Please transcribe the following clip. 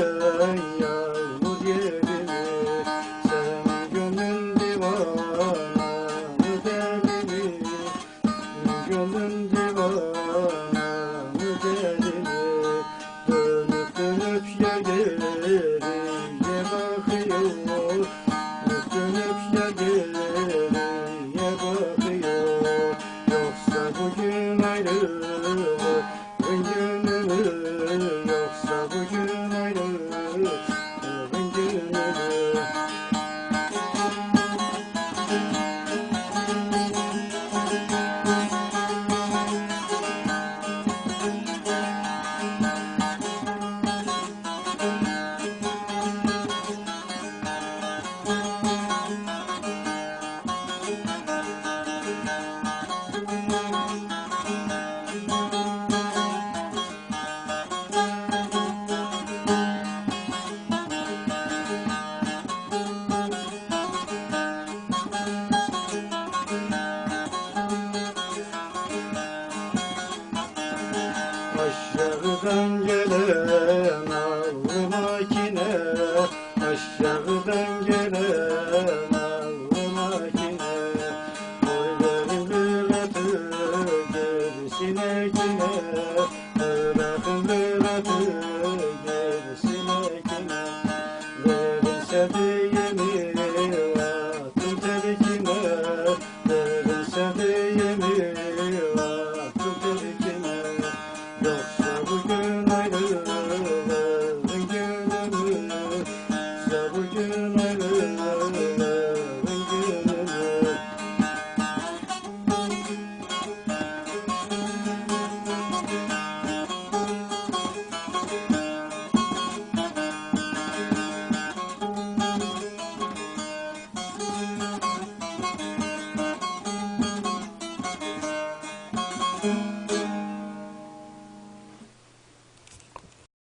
gelen yağmur mı derdini Gönlün divana mı derdini Dönüp dönüp ya geri ye bakıyor. Dönüp dönüp ya geri ye bakıyor. Yoksa bugün ayrılır Bugün ölür yoksa bugün ayrılır Aşağıdan gelen allı makine Aşağıdan gelen allı makine Boyları bırakı gerisine kine. Bırakı bırakı gerisine kine. Verirse bir